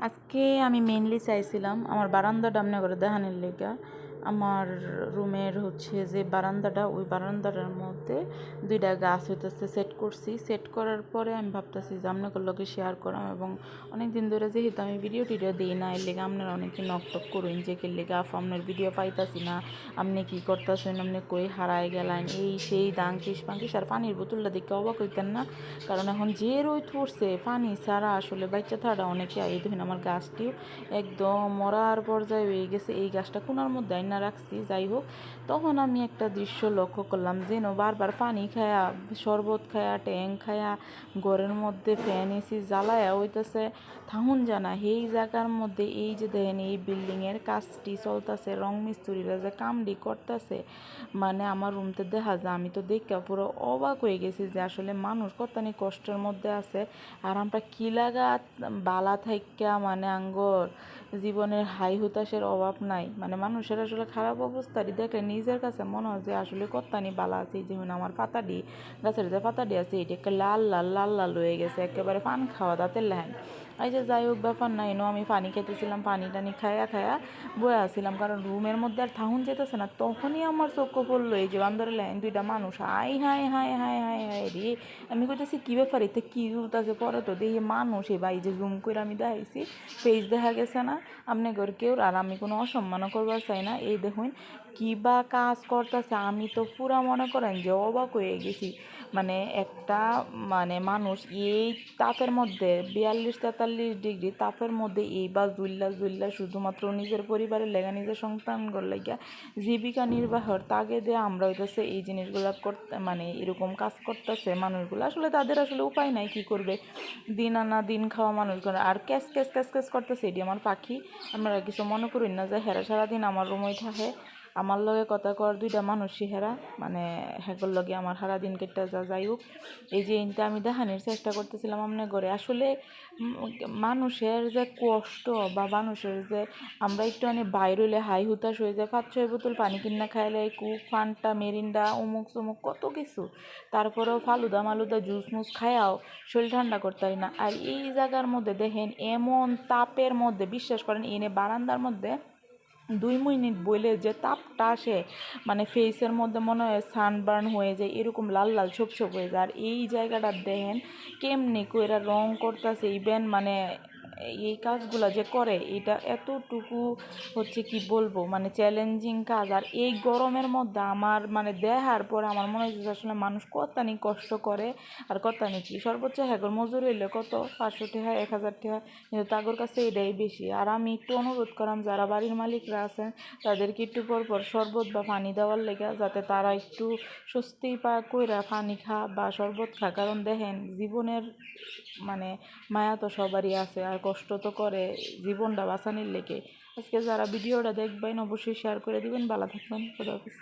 আজকে আমি মেইনলি চাইছিলাম আমার বারান্দা আমনে করে লেগা। আমার রুমের হচ্ছে যে বারান্দাটা, ওই বারান্দাটার মধ্যে দুইটা গাছ হইতেছে সেট করছি। সেট করার পরে আমি ভাবতেছি যে আপনাদের লগে শেয়ার করাম এবং অনেক দিন ধরে যেহেতু আমি ভিডিও টিডিও দিই না, এর লেগে আপনারা অনেকে নক টক করুন যে কে লেগে, আফ, আপনার ভিডিও পাইতাছি না, আপনি কি করতেছেন, আপনি কই হারায় গেলেন? এই সেই দাঙ্কিস পাঙ্কিস আর পানির বোতলটা দেখে অবাক হইতেন না। কারণ এখন যে রোদ পড়ছে, পানি ছাড়া আসলে বাচ্চা থাড়া অনেকে এই ধরেন আমার গাছটিও একদম মরার পর্যায়ে হয়ে গেছে। এই গাছটা কোনার মধ্যে আইনা রাখছি, যাই হোক। তখন আমি একটা দৃশ্য লক্ষ্য করলাম, যেন বারবার পানি খায়া, শরবত খায়া, ট্যাং খায়া, ঘরের মধ্যে ফ্যান এসি জ্বালায়া হইতেছে। থাহুন জানা, এই জায়গার মধ্যে এই যে দেখেন, এই বিল্ডিংয়ের কাজটি চলতেছে, রং মিস্ত্রিরা যে কামটি করতেছে মানে আমার রুমতে দেখা যায়, আমি তো দেখে পুরো অবাক হয়ে গেছি যে আসলে মানুষ কতখানি কষ্টের মধ্যে আছে। আর আমরা কি লাগা, বালা থাইকা মানে আঙ্গর, জীবনের হাই হুতাশের অভাব নাই। মানে মানুষের আসলে খারাপ অবস্থাটি দেখলে নিজের কাছে মনে হয় যে আসলে কত্তানি বালা আছে যেমন আমার পাতাডি গাছের যে পাতাডি আছে, এটা একটা লাল লাল লাল লাল হয়ে গেছে, একেবারে পান খাওয়া দাঁতের লাইন এই যে যাই হোক, ব্যাপার না এনো আমি পানি খেতেছিলাম, পানি টানি খায়া খায়া বয়ে আসছিলাম কারণ রুমের মধ্যে আর থাহুন যেতেছে না, তখনই আমার চক্ষু পড়ল, এই যে বান্দরের লাইন দুইটা মানুষ, হাই হাই হাই হাই হাই হাই রে। আমি কইতেছি, কী ব্যাপার এতে? কী আছে পরে তো দেখি মানুষ এই ভাই যে জুম করে আমি দেখাইছি ফেস দেখা গেছে না আপনি ঘর কেউ, আর আমি কোনো অসম্মানও করবার চাই না। এই দেখুন, কী বা কাজ করতেছে, আমি তো পুরা মনে করেন যে অবাক হয়ে গেছি। মানে একটা মানে মানুষ এই তাপের মধ্যে বিয়াল্লিশ তেতাল্লিশ ডিগ্রি তাপের মধ্যে এই বা জুল্লা জুল্লা শুধুমাত্র নিজের পরিবারের লেগা নিজের সন্তানগুলো লেগা জীবিকা নির্বাহর তাগেদে আমরা হইতেছে এই জিনিসগুলো করতে মানে এরকম কাজ করতেছে মানুষগুলো। আসলে তাদের আসলে উপায় নাই কি করবে। দিন আনা দিন খাওয়া মানুষগুলো। আর ক্যাস ক্যাস ক্যাস ক্যাস করতেছে এটি আমার পাখি। আপনারা কিছু মনে করেন না যে হেরা সারাদিন আমার রুমই থাকে। আমার লগে কথা কর দুইটা মানুষই হেরা মানে হেগর লগে আমার সারাদিন কেটে যা যাই হোক। এই যে ইনটা আমি দেখানোর চেষ্টা করতেছিলাম আপনার ঘরে। আসলে মানুষের যে কষ্ট বা মানুষের যে আমরা একটু মানে বাইরে হইলে হাই হুতাশ হয়ে যায় পাঁচ ছয় বোতল পানি কিনা খাইলে কুক, ফান্টা, মেরিন্ডা অমুক চমুক, কত কিছু। তারপরেও ফালুদা মালুদা জুস মুস খায়াও শরীর ঠান্ডা করতে পারি না। আর এই জায়গার মধ্যে দেখেন এমন তাপের মধ্যে, বিশ্বাস করেন, এনে বারান্দার মধ্যে দুই মিনিট বইলে যে তাপটা আসে মানে ফেসের মধ্যে মনে হয় সানবার্ন হয়ে যায়, এরকম লাল লাল ছোপ ছোপ হয়ে যায়। আর এই জায়গাটা দেখেন, কেমনি কইরা রং করতেছে ইভেন মানে এই কাজগুলো যে করে, এটা এতটুকু হচ্ছে কি বলব মানে চ্যালেঞ্জিং কাজ। আর এই গরমের মধ্যে আমার মানে দেহার পরে আমার মনে হচ্ছে আসলে মানুষ কতানি কষ্ট করে, আর কতানি কি? সর্বোচ্চ হ্যাগর মজুরি হইলে কত? পাঁচশো টাকা, এক হাজার টাকা, কিন্তু তাগর কাছে এটাই বেশি। আর আমি একটু অনুরোধ করাম যারা বাড়ির মালিকরা আছেন, তাদেরকে একটু পর শরবত বা পানি দেওয়ার লেগে, যাতে তারা একটু স্বস্তি পা কইরা পানি খা বা শরবত খা। কারণ দেখেন, জীবনের মানে মায়া তো সবারই আছে। আর কষ্ট তো করে জীবনটা বাঁচানির লেগে। আজকে যারা ভিডিওটা দেখবেন, অবশ্যই শেয়ার করে দিবেন। ভালো থাকবেন। খুদা হাফিজ।